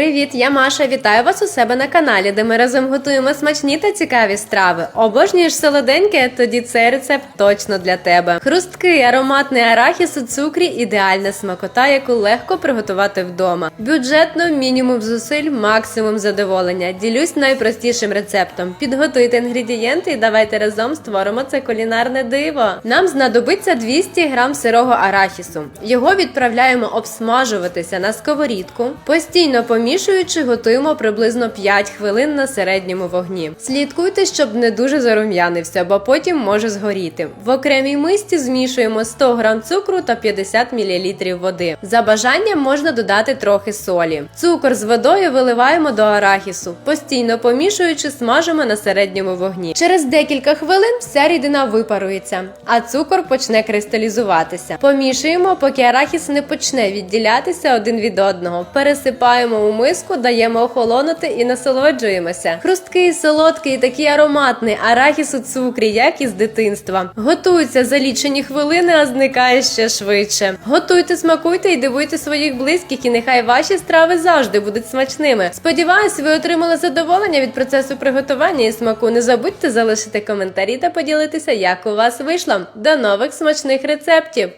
Привіт, я Маша. Вітаю вас у себе на каналі, де ми разом готуємо смачні та цікаві страви. Обожнюєш солоденьке? Тоді цей рецепт точно для тебе. Хрусткий ароматний арахіс у цукрі ідеальна смакота, яку легко приготувати вдома. Бюджетно, мінімум зусиль, максимум задоволення. Ділюсь найпростішим рецептом. Підготуйте інгредієнти і давайте разом створимо це кулінарне диво. Нам знадобиться 200 грам сирого арахісу. Його відправляємо обсмажуватися на сковорідку. Постійно помішуючи, готуємо приблизно 5 хвилин на середньому вогні. Слідкуйте, щоб не дуже зарум'янився, бо потім може згоріти. В окремій мисці змішуємо 100 грам цукру та 50 мл води. За бажанням можна додати трохи солі. Цукор з водою виливаємо до арахісу, постійно помішуючи, смажимо на середньому вогні. Через декілька хвилин вся рідина випарується, а цукор почне кристалізуватися. Помішуємо, поки арахіс не почне відділятися один від одного. Пересипаємо у миску, даємо охолонути і насолоджуємося. Хрусткий, солодкий, такий ароматний арахіс у цукрі, як із дитинства. Готується за лічені хвилини, а зникає ще швидше. Готуйте, смакуйте і дивуйте своїх близьких, і нехай ваші страви завжди будуть смачними. Сподіваюсь, ви отримали задоволення від процесу приготування і смаку. Не забудьте залишити коментарі та поділитися, як у вас вийшло. До нових смачних рецептів!